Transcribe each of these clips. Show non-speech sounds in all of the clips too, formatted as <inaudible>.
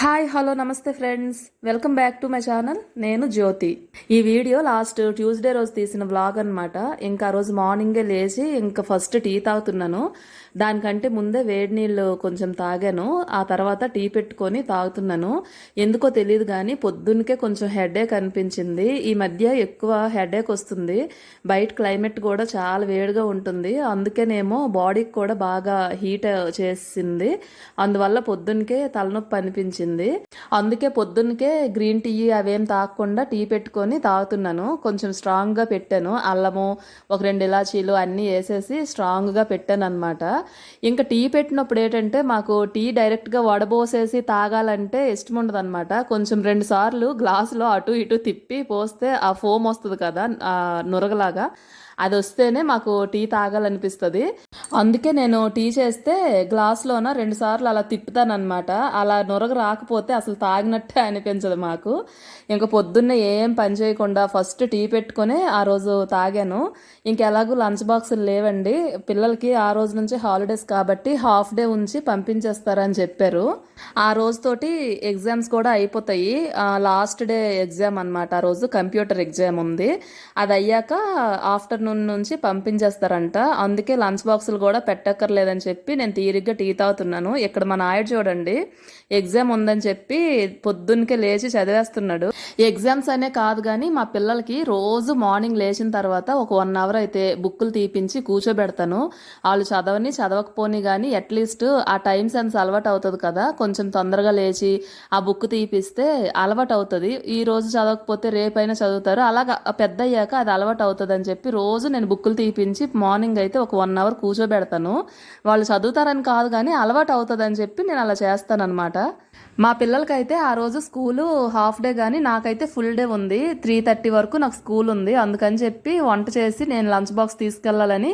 Hi hello నమస్తే friends welcome back to my channel నేను జ్యోతి. ఈ వీడియో లాస్ట్ ట్యూస్డే రోజు తీసిన బ్లాగ్ అనమాట ఇంకా ఆ రోజు మార్నింగే లేచి ఇంకా ఫస్ట్ టీ తాగుతున్నాను. దానికంటే ముందే వేడి నీళ్ళు కొంచెం తాగాను. ఆ తర్వాత టీ పెట్టుకొని తాగుతున్నాను. ఎందుకో తెలియదు కానీ పొద్దున్నకే కొంచెం హెడేక్ అనిపించింది. ఈ మధ్య ఎక్కువ హెడేక్ వస్తుంది. బయట క్లైమేట్ కూడా చాలా వేడిగా ఉంటుంది. అందుకేనేమో బాడీకి కూడా బాగా హీట్ చేసింది. అందువల్ల పొద్దున్నకే తలనొప్పి అనిపించింది. అందుకే పొద్దున్నకే గ్రీన్ టీ అవేం తాగకుండా టీ పెట్టుకొని తాగుతున్నాను. కొంచెం స్ట్రాంగ్గా పెట్టాను. అల్లము ఒక రెండు ఇలాచీలు అన్నీ వేసేసి స్ట్రాంగ్గా పెట్టాను అనమాట ఇంకా టీ పెట్టినప్పుడు ఏంటంటే మాకు టీ డైరెక్ట్గా వడబోసేసి తాగాలంటే ఇష్టం ఉండదు అనమాట కొంచెం రెండు సార్లు గ్లాసులో అటు ఇటు తిప్పి పోస్తే ఆ ఫోమ్ వస్తుంది కదా నురగలాగా. అది వస్తేనే మాకు టీ తాగాలనిపిస్తుంది. అందుకే నేను టీ చేస్తే గ్లాస్లోన రెండు సార్లు అలా తిప్పుతానమాట అలా నొరగ రాకపోతే అసలు తాగినట్టే అనిపించదు మాకు. ఇంకా పొద్దున్నే ఏం పని చేయకుండా ఫస్ట్ టీ పెట్టుకొని ఆ రోజు తాగాను. ఇంకెలాగూ లంచ్ బాక్సులు లేవండి. పిల్లలకి ఆ రోజు నుంచి హాలిడేస్ కాబట్టి హాఫ్ డే ఉంచి పంపించేస్తారని చెప్పారు. ఆ రోజుతోటి ఎగ్జామ్స్ కూడా అయిపోతాయి. లాస్ట్ డే ఎగ్జామ్ అనమాట ఆ రోజు కంప్యూటర్ ఎగ్జామ్ ఉంది. అది అయ్యాక ఆఫ్టర్నూన్ నుంచి పంపించేస్తారంట. అందుకే లంచ్ బాక్సులు కూడా పెట్టక్కర్లేదని చెప్పి నేను తీరిగ్గా టీ తాగుతున్నాను. ఇక్కడ మా నాయుడు చూడండి ఎగ్జామ్ ఉందని చెప్పి పొద్దున్నకే లేచి చదివేస్తున్నాడు. ఎగ్జామ్స్ అనే కాదు కానీ మా పిల్లలకి రోజు మార్నింగ్ లేచిన తర్వాత ఒక వన్ అవర్ అయితే బుక్కులు తీపించి కూర్చోబెడతాను. వాళ్ళు చదవని చదవకపోని కానీ అట్లీస్ట్ ఆ టైం సెన్స్ అలవాటు అవుతుంది కదా. కొంచెం తొందరగా లేచి ఆ బుక్ తీపిస్తే అలవాటు అవుతుంది. ఈ రోజు చదవకపోతే రేపైనా చదువుతారు. అలాగా పెద్ద అయ్యాక అది అలవాటు అవుతుంది అని చెప్పి రోజు రోజు నేను బుక్కులు తీపించి మార్నింగ్ అయితే ఒక వన్ అవర్ కూర్చోబెడతాను. వాళ్ళు చదువుతారని కాదు కానీ అలవాటు అవుతుంది అని చెప్పి నేను అలా చేస్తానన్నమాట. మా పిల్లలకైతే ఆ రోజు స్కూలు హాఫ్ డే కానీ నాకైతే ఫుల్ డే ఉంది. త్రీ థర్టీ వరకు నాకు స్కూల్ ఉంది. అందుకని చెప్పి వంట చేసి నేను లంచ్ బాక్స్ తీసుకెళ్ళాలని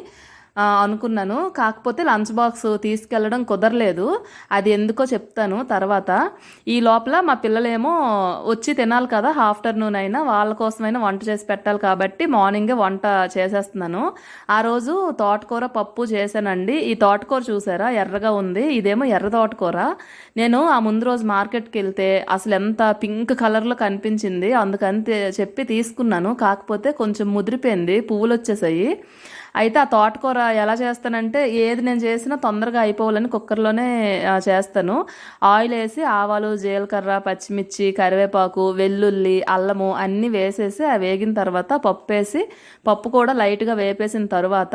అనుకున్నాను. కాకపోతే లంచ్ బాక్స్ తీసుకెళ్ళడం కుదరలేదు. అది ఎందుకో చెప్తాను తర్వాత. ఈ లోపల మా పిల్లలేమో వచ్చి తినాలి కదా ఆఫ్టర్నూన్ అయినా వాళ్ళ కోసమైనా వంట చేసి పెట్టాలి కాబట్టి మార్నింగే వంట చేసేస్తున్నాను. ఆ రోజు తోటకూర పప్పు చేశానండి. ఈ తోటకూర చూసారా? ఎర్రగా ఉంది. ఇదేమో ఎర్ర తోటకూర. నేను ఆ ముందు రోజు మార్కెట్కి వెళ్తే అసలు ఎంత పింక్ కలర్లో కనిపించింది అందుకని చెప్పి తీసుకున్నాను. కాకపోతే కొంచెం ముదిరిపోయింది. పువ్వులు వచ్చేసాయి. అయితే ఆ తోటకూర ఎలా చేస్తానంటే ఏది నేను చేసినా తొందరగా అయిపోవాలని కుక్కర్లోనే చేస్తాను. ఆయిల్ వేసి ఆవాలు జీలకర్ర పచ్చిమిర్చి కరివేపాకు వెల్లుల్లి అల్లము అన్నీ వేసేసి ఆ వేగిన తర్వాత పప్పు వేసి పప్పు కూడా లైట్గా వేపేసిన తర్వాత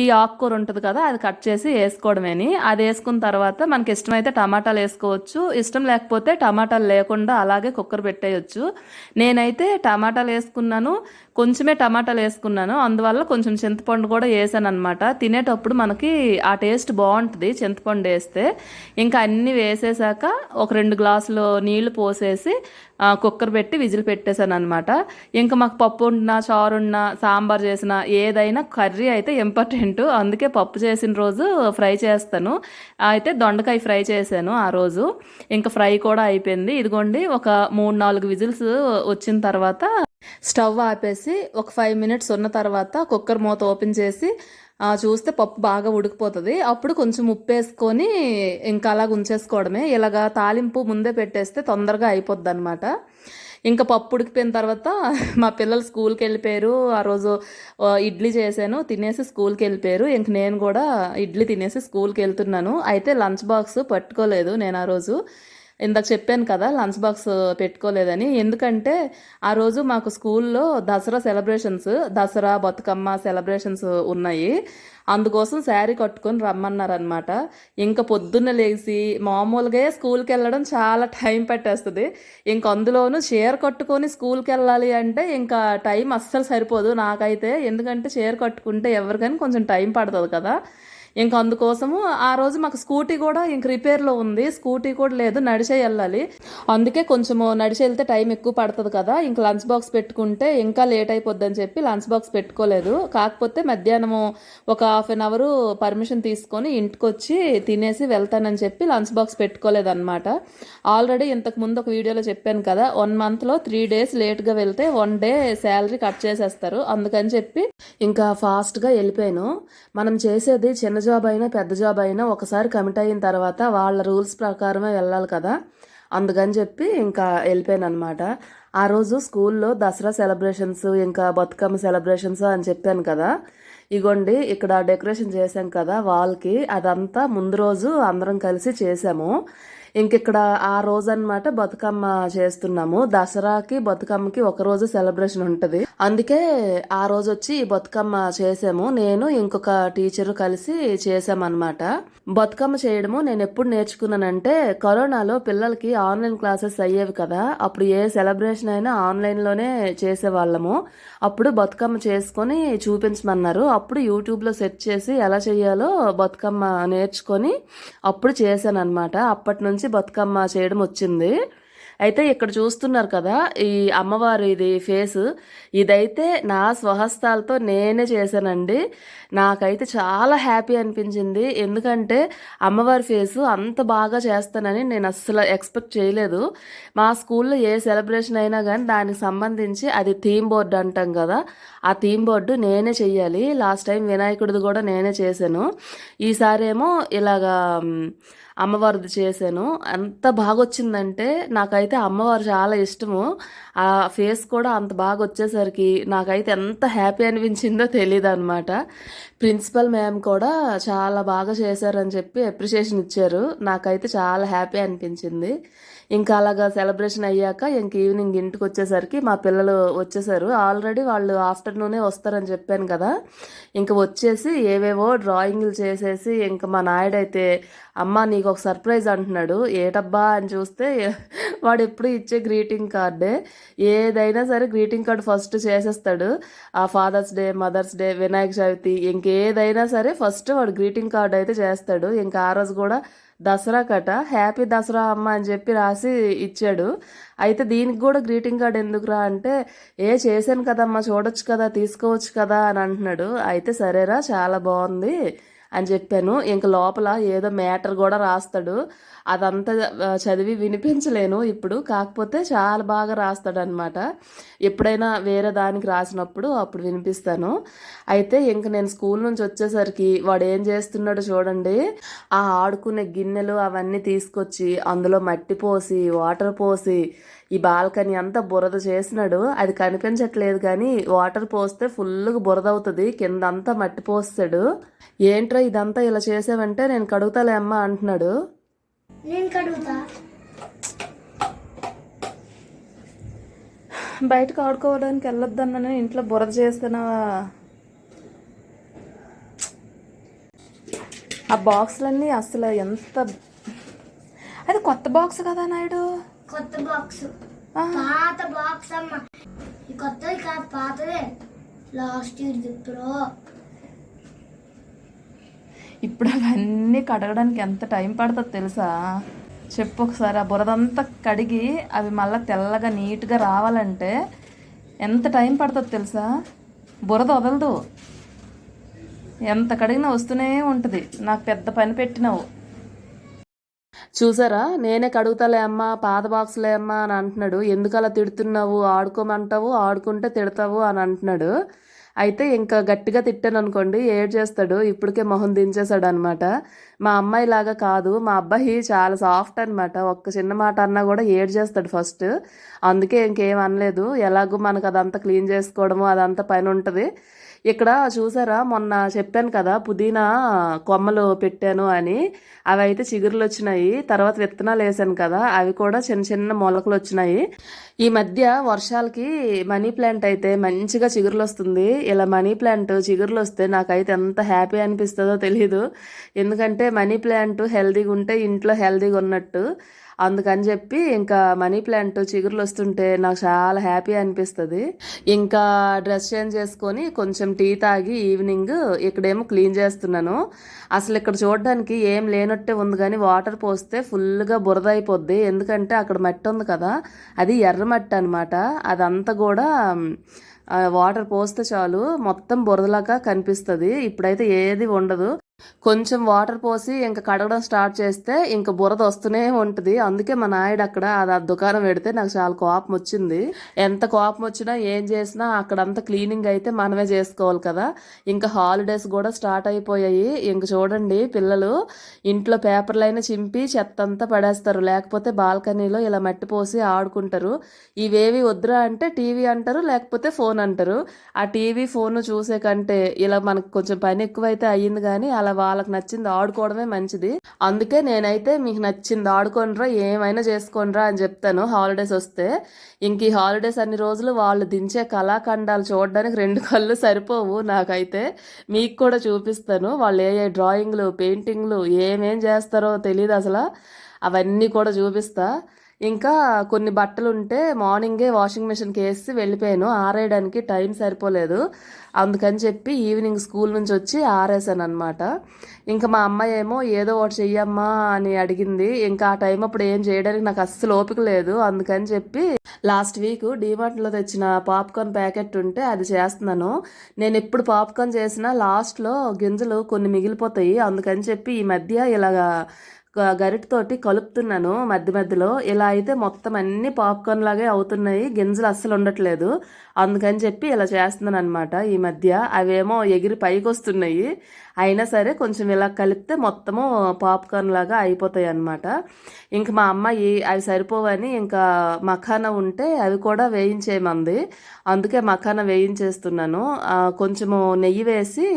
ఈ ఆకుకూర ఉంటుంది కదా అది కట్ చేసి వేసుకోవడమేని. అది వేసుకున్న తర్వాత మనకి ఇష్టమైతే టమాటాలు వేసుకోవచ్చు. ఇష్టం లేకపోతే టమాటాలు లేకుండా అలాగే కుక్కర్ పెట్టేయచ్చు. నేనైతే టమాటాలు వేసుకున్నాను. కొంచెమే టమాటాలు వేసుకున్నాను. అందువల్ల కొంచెం చింతపండు కూడా వేసాను అనమాట తినేటప్పుడు మనకి ఆ టేస్ట్ బాగుంటుంది. చింతపండు వేస్తే ఇంకా అన్నీ వేసేసాక ఒక రెండు గ్లాసులు నీళ్ళు పోసేసి కుక్కర్ పెట్టి విజిల్ పెట్టేశాను అనమాట ఇంకా మాకు పప్పు వండినా చారు ఉన్నా సాంబార్ చేసిన ఏదైనా కర్రీ అయితే ఇంపార్టెంట్. అందుకే పప్పు చేసిన రోజు ఫ్రై చేస్తాను. అయితే దొండకాయ ఫ్రై చేశాను ఆ రోజు. ఇంకా ఫ్రై కూడా అయిపోయింది. ఇదిగోండి ఒక మూడు నాలుగు విజిల్స్ వచ్చిన తర్వాత స్టవ్ ఆపేసి ఒక ఫైవ్ మినిట్స్ ఉన్న తర్వాత కుక్కర్ మూత ఓపెన్ చేసి చూస్తే పప్పు బాగా ఉడికిపోతుంది. అప్పుడు కొంచెం ఉప్పు వేసుకొని ఇంకా అలాగ ఉంచేసుకోవడమే. ఇలాగా తాలింపు ముందే పెట్టేస్తే తొందరగా అయిపోద్ది అనమాట ఇంకా పప్పు ఉడికిపోయిన తర్వాత <laughs> మా పిల్లలు స్కూల్కి వెళ్ళిపోయారు. ఆ రోజు ఇడ్లీ చేశాను తినేసి స్కూల్కి వెళ్ళిపోయారు. ఇంక నేను కూడా ఇడ్లీ తినేసి స్కూల్కి వెళ్తున్నాను. అయితే లంచ్ బాక్స్ పట్టుకోలేదు నేను ఆ రోజు. ఇందాక చెప్పాను కదా లంచ్ బాక్స్ పెట్టుకోలేదని. ఎందుకంటే ఆ రోజు మాకు స్కూల్లో దసరా సెలబ్రేషన్స్ దసరా బతుకమ్మ సెలబ్రేషన్స్ ఉన్నాయి. అందుకోసం శారీ కట్టుకొని రమ్మన్నారనమాట ఇంకా పొద్దున్న లేచి మామూలుగా స్కూల్కి వెళ్ళడం చాలా టైం పట్టేస్తుంది. ఇంకా అందులోనూ చీర కట్టుకొని స్కూల్కి వెళ్ళాలి అంటే ఇంకా టైం అస్సలు సరిపోదు నాకైతే. ఎందుకంటే చీర కట్టుకుంటే ఎవరికైనా కొంచెం టైం పడుతుంది కదా. ఇంకా అందుకోసము ఆ రోజు మాకు స్కూటీ కూడా ఇంక రిపేర్లో ఉంది. స్కూటీ కూడా లేదు నడిచే వెళ్ళాలి. అందుకే కొంచెము నడిచి వెళ్తే టైం ఎక్కువ పడుతుంది కదా. ఇంక లంచ్ బాక్స్ పెట్టుకుంటే ఇంకా లేట్ అయిపోద్ది అని చెప్పి లంచ్ బాక్స్ పెట్టుకోలేదు. కాకపోతే మధ్యాహ్నము ఒక హాఫ్ అన్ అవర్ పర్మిషన్ తీసుకొని ఇంటికి వచ్చి తినేసి వెళ్తానని చెప్పి లంచ్ బాక్స్ పెట్టుకోలేదు అనమాట ఆల్రెడీ ఇంతకు ముందు ఒక వీడియోలో చెప్పాను కదా వన్ మంత్లో త్రీ డేస్ లేట్గా వెళ్తే వన్ డే శాలరీ కట్ చేసేస్తారు. అందుకని చెప్పి ఇంకా ఫాస్ట్గా వెళ్ళిపోయాను. మనం చేసేది చిన్న జాబ్ అయినా పెద్ద జాబ్ అయినా ఒకసారి కమిట్ అయిన తర్వాత వాళ్ళ రూల్స్ ప్రకారమే వెళ్ళాలి కదా. అందుకని చెప్పి ఇంకా వెళ్ళిపోయాను అనమాట ఆ రోజు స్కూల్లో దసరా సెలబ్రేషన్స్ ఇంకా బతుకమ్మ సెలబ్రేషన్స్ అని చెప్పాను కదా. ఇగోండి ఇక్కడ డెకరేషన్ చేశాం కదా వాళ్ళకి. అదంతా ముందు రోజు అందరం కలిసి చేసాము ఇంకిక్కడ ఆ రోజు అనమాట బతుకమ్మ చేస్తున్నాము. దసరాకి బతుకమ్మకి ఒక రోజు సెలబ్రేషన్ ఉంటుంది. అందుకే ఆ రోజు వచ్చి ఈ బతుకమ్మ చేసాము. నేను ఇంకొక టీచర్ కలిసి చేసామన్నమాట. బతుకమ్మ చేయడము నేను ఎప్పుడు నేర్చుకున్నానంటే కరోనాలో పిల్లలకి ఆన్లైన్ క్లాసెస్ అయ్యేవి కదా అప్పుడు ఏ సెలబ్రేషన్ అయినా ఆన్లైన్లోనే చేసేవాళ్ళము. అప్పుడు బతుకమ్మ చేసుకొని చూపించమన్నారు. అప్పుడు యూట్యూబ్లో సెర్చ్ చేసి ఎలా చేయాలో బతుకమ్మ నేర్చుకొని అప్పుడు చేశాను అనమాట అప్పటి నుంచి బతుకమ్మ చేయడం వచ్చింది. అయితే ఇక్కడ చూస్తున్నారు కదా ఈ అమ్మవారి ఇది ఫేస్. ఇదైతే నా స్వహస్తాలతో నేనే చేశానండి. నాకైతే చాలా హ్యాపీ అనిపించింది. ఎందుకంటే అమ్మవారి ఫేస్ అంత బాగా చేస్తానని నేను అస్సలు ఎక్స్పెక్ట్ చేయలేదు. మా స్కూల్లో ఏ సెలబ్రేషన్ అయినా కానీ దానికి సంబంధించి అది థీమ్ బోర్డు అంటాం కదా ఆ థీమ్ బోర్డు నేనే చెయ్యాలి. లాస్ట్ టైం వినాయకుడిది కూడా నేనే చేశాను. ఈసారి ఏమో ఇలాగా అమ్మవారిది చేశాను. ఎంత బాగా వచ్చిందంటే నాకైతే అమ్మవారు చాలా ఇష్టము. ఆ ఫేస్ కూడా అంత బాగా వచ్చేసరికి నాకైతే ఎంత హ్యాపీ అనిపించిందో తెలియదు అనమాట ప్రిన్సిపల్ మ్యామ్ కూడా చాలా బాగా చేశారని చెప్పి అప్రిషియేషన్ ఇచ్చారు. నాకైతే చాలా హ్యాపీ అనిపించింది. ఇంకా అలాగా సెలబ్రేషన్ అయ్యాక ఇంక ఈవినింగ్ ఇంటికి వచ్చేసరికి మా పిల్లలు వచ్చేసారు. ఆల్రెడీ వాళ్ళు ఆఫ్టర్నూనే వస్తారని చెప్పాను కదా. ఇంక వచ్చేసి ఏవేవో డ్రాయింగ్లు చేసేసి ఇంకా మా నాయుడైతే అమ్మ నీకు ఒక సర్ప్రైజ్ అంటున్నాడు. ఏటబ్బా అని చూస్తే <laughs> వాడు ఎప్పుడు ఇచ్చే గ్రీటింగ్ కార్డే ఏదైనా సరే గ్రీటింగ్ కార్డ్ ఫస్ట్ చేసేస్తాడు. ఆ Father's Day Mother's Day Vinayaka Chavithi ఇంకేదైనా సరే ఫస్ట్ వాడు గ్రీటింగ్ కార్డ్ అయితే చేస్తాడు. ఇంకా ఆ రోజు కూడా దసరా కట హ్యాపీ దసరా అమ్మ అని చెప్పి రాసి ఇచ్చాడు. అయితే దీనికి కూడా గ్రీటింగ్ కార్డ్ ఎందుకురా అంటే ఏ చేశాను కదమ్మా చూడొచ్చు కదా తీసుకోవచ్చు కదా అని అంటున్నాడు. అయితే సరేరా చాలా బాగుంది అని చెప్పాను. ఇంక లోపల ఏదో మ్యాటర్ కూడా రాస్తాడు. అదంతా చదివి వినిపించలేను ఇప్పుడు. కాకపోతే చాలా బాగా రాస్తాడనమాట ఎప్పుడైనా వేరే దానికి రాసినప్పుడు అప్పుడు వినిపిస్తాను. అయితే ఇంక నేను స్కూల్ నుంచి వచ్చేసరికి వాడు ఏం చేస్తున్నాడో చూడండి. ఆ ఆడుకునే గిన్నెలు అవన్నీ తీసుకొచ్చి అందులో మట్టి పోసి వాటర్ పోసి ఈ బాల్కనీ అంతా బురద చేసినాడు. అది కనిపించట్లేదు కానీ వాటర్ పోస్తే ఫుల్గా బురద అవుతుంది. కింద అంతా మట్టి పోస్తాడు. ఏంట్రా ఇదంతా ఇలా చేసావంటే నేను కడుగుతాలే అమ్మ అంటున్నాడు. నేను కడుగుతా. బయటకు ఆడుకోవడానికి వెళ్ళొద్దన్నాను ఇంట్లో బురద చేస్తున్నావా ఆ బాక్స్లన్నీ అసలు ఎంత అది కొత్త బాక్స్ కదా నాయుడు? కొత్త బాక్స్. ఆ. పాత బాక్స్ అమ్మ. కొత్తది కాదు పాతదే. లాస్ట్ ఇయర్ ప్రో ఇప్పుడు అవన్నీ కడగడానికి ఎంత టైం పడుతుందో తెలుసా? చెప్పు ఒకసారి ఆ బురదంతా కడిగి అవి మళ్ళీ తెల్లగా నీట్గా రావాలంటే ఎంత టైం పడుతుందో తెలుసా? బురద వదలదు. ఎంత కడిగినా వస్తూనే ఉంటుంది. నాకు పెద్ద పని పెట్టినావు. చూసారా? నేనే కడుగుతాలే అమ్మా పాత బాక్స్లే అమ్మా అని అంటున్నాడు. ఎందుకలా తిడుతున్నావు? ఆడుకోమంటావు? ఆడుకుంటే తిడతావు అని అంటున్నాడు. అయితే ఇంకా గట్టిగా తిట్టాను అనుకోండి ఏడ్ చేస్తాడు. ఇప్పటికే మొహం దించేశాడు అనమాట మా అమ్మాయి లాగా కాదు. మా అబ్బాయి చాలా సాఫ్ట్ అనమాట ఒక్క చిన్న మాట అన్నా కూడా ఏడ్ చేస్తాడు ఫస్ట్. అందుకే ఇంకేం అనలేదు. ఎలాగో మనకు అదంతా క్లీన్ చేసుకోవడము అదంతా పని ఉంటుంది. ఇక్కడ చూసారా? మొన్న చెప్పాను కదా పుదీనా కొమ్మలు పెట్టాను అని. అవి అయితే చిగురులు వచ్చినాయి. తర్వాత విత్తనాలు వేసాను కదా అవి కూడా చిన్న చిన్న మొలకలు వచ్చినాయి. ఈ మధ్య వర్షాలకి మనీ ప్లాంట్ అయితే మంచిగా చిగురులు వస్తుంది. ఇలా మనీ ప్లాంట్ చిగురులు వస్తే నాకైతే ఎంత హ్యాపీ అనిపిస్తుందో తెలియదు ఎందుకంటే మనీ ప్లాంట్ హెల్దీగా ఉంటే ఇంట్లో హెల్దీగా ఉన్నట్టు అందుకని చెప్పి ఇంకా మనీ ప్లాంట్ చిగురులు వస్తుంటే నాకు చాలా హ్యాపీ అనిపిస్తుంది. ఇంకా డ్రెస్ చేంజ్ చేసుకొని కొంచెం టీ తాగి ఈవినింగ్ ఇక్కడేమో క్లీన్ చేస్తున్నాను. అసలు ఇక్కడ చూడడానికి ఏం లేనట్టే ఉంది కానీ వాటర్ పోస్తే ఫుల్గా బురద అయిపోద్ది. ఎందుకంటే అక్కడ మట్టి ఉంది కదా అది ఎర్ర మట్టి అనమాట అదంతా కూడా వాటర్ పోస్తే చాలు మొత్తం బురదలాగా కనిపిస్తుంది. ఇప్పుడైతే ఏది ఉండదు. కొంచెం వాటర్ పోసి ఇంకా కడగడం స్టార్ట్ చేస్తే ఇంకా బురద వస్తూనే ఉంటుంది. అందుకే మా నాయుడు అక్కడ అది ఆ దుకాణం పెడితే నాకు చాలా కోపం వచ్చింది. ఎంత కోపం వచ్చినా ఏం చేసినా అక్కడంతా క్లీనింగ్ అయితే మనమే చేసుకోవాలి కదా. ఇంకా హాలిడేస్ కూడా స్టార్ట్ అయిపోయాయి. ఇంక చూడండి పిల్లలు ఇంట్లో పేపర్లైనా చింపి చెత్త అంతా పడేస్తారు. లేకపోతే బాల్కనీలో ఇలా మట్టి పోసి ఆడుకుంటారు. ఇవేవి వద్దురా అంటే టీవీ అంటారు లేకపోతే ఫోన్ అంటారు. ఆ టీవీ ఫోన్ చూసే కంటే ఇలా మనకు కొంచెం పని ఎక్కువైతే అయ్యింది కానీ అలా వాళ్ళకి నచ్చింది ఆడుకోవడమే మంచిది. అందుకే నేనైతే మీకు నచ్చింది ఆడుకోనరా ఏమైనా చేసుకోనరా అని చెప్తాను హాలిడేస్ వస్తే. ఇంక ఈ హాలిడేస్ అన్ని రోజులు వాళ్ళు దించే కళాఖండాలు చూడడానికి రెండు కళ్ళు సరిపోవు నాకైతే. మీకు కూడా చూపిస్తాను వాళ్ళు ఏ ఏ డ్రాయింగ్లు పెయింటింగ్లు ఏమేం చేస్తారో తెలియదు అసలు. అవన్నీ కూడా చూపిస్తా. ఇంకా కొన్ని బట్టలు ఉంటే మార్నింగే వాషింగ్ మిషన్కి వేసి వెళ్ళిపోయాను. ఆరేయడానికి టైం సరిపోలేదు. అందుకని చెప్పి ఈవినింగ్ స్కూల్ నుంచి వచ్చి ఆరేసాను అనమాట ఇంకా మా అమ్మాయి ఏమో ఏదో ఒకటి చెయ్యమ్మా అని అడిగింది. ఇంకా ఆ టైం అప్పుడు ఏం చేయడానికి నాకు అస్సలు ఓపిక లేదు. అందుకని చెప్పి లాస్ట్ వీక్ డీమార్ట్లో తెచ్చిన పాప్కార్న్ ప్యాకెట్ ఉంటే అది చేస్తున్నాను. నేను ఎప్పుడు పాప్కార్న్ చేసినా లాస్ట్లో గింజలు కొన్ని మిగిలిపోతాయి. అందుకని చెప్పి ఈ మధ్య ఇలాగా గరిటతోటి కలుపుతున్నాను మధ్య మధ్యలో. ఇలా అయితే మొత్తం అన్ని పాప్కార్న్ లాగే అవుతున్నాయి. గింజలు అస్సలు ఉండట్లేదు. అందుకని చెప్పి ఇలా చేస్తున్నాను అనమాట ఈ మధ్య. అవేమో ఎగిరి పైకి వస్తున్నాయి అయినా సరే కొంచెం ఇలా కలిపితే మొత్తము పాప్కార్న్ లాగా అయిపోతాయి అనమాట ఇంక మా అమ్మాయి అవి సరిపోవని ఇంకా మఖానా ఉంటే అవి కూడా వేయించేయమంది. అందుకే మఖానా వేయించేస్తున్నాను. కొంచెము నెయ్యి వేసి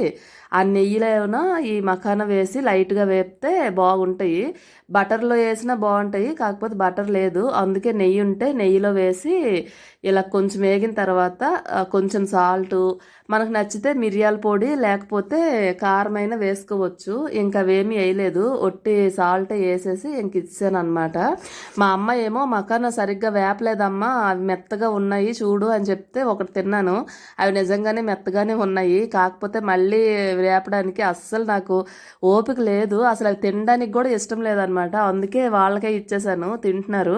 ఆ నెయ్యిలోన ఈ మఖాన వేసి లైట్గా వేపితే బాగుంటాయి. బటర్లో వేసినా బాగుంటాయి కాకపోతే బటర్ లేదు. అందుకే నెయ్యి ఉంటే నెయ్యిలో వేసి ఇలా కొంచెం వేగిన తర్వాత కొంచెం సాల్ట్ మనకు నచ్చితే మిరియాల పొడి లేకపోతే కారమైన వేసుకోవచ్చు. ఇంకా అవేమీ వేయలేదు. ఒట్టి సాల్ట్ వేసేసి ఇంక ఇచ్చాను అనమాట మా అమ్మ ఏమో మకాన సరిగ్గా వేపలేదమ్మా అవి మెత్తగా ఉన్నాయి చూడు అని చెప్తే ఒకటి తిన్నాను. అవి నిజంగానే మెత్తగానే ఉన్నాయి. కాకపోతే మళ్ళీ వేపడానికి అస్సలు నాకు ఓపిక లేదు. అసలు అవి తినడానికి కూడా ఇష్టం లేదనమాట. అందుకే వాళ్ళకే ఇచ్చేసాను. తింటున్నారు.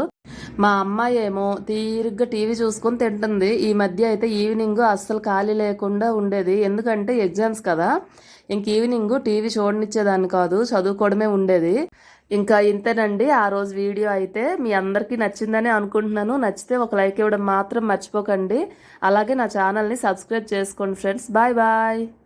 మా అమ్మాయి ఏమో తీరుగ్గా టీవీ చూసుకొని తింటుంది. ఈ మధ్య అయితే ఈవినింగ్ అస్సలు ఖాళీ లేకుండా ఉండేది. ఎందుకంటే ఎగ్జామ్స్ కదా. ఇంక ఈవినింగ్ టీవీ చూడనిచ్చేదాన్ని కాదు. చదువుకోవడమే ఉండేది. ఇంకా ఇంతేనండి. ఆ రోజు వీడియో అయితే మీ అందరికీ నచ్చిందని అనుకుంటున్నాను. నచ్చితే ఒక లైక్ ఇవ్వడం మాత్రం మర్చిపోకండి. అలాగే నా ఛానల్ని సబ్స్క్రైబ్ చేసుకోండి ఫ్రెండ్స్. Bye bye.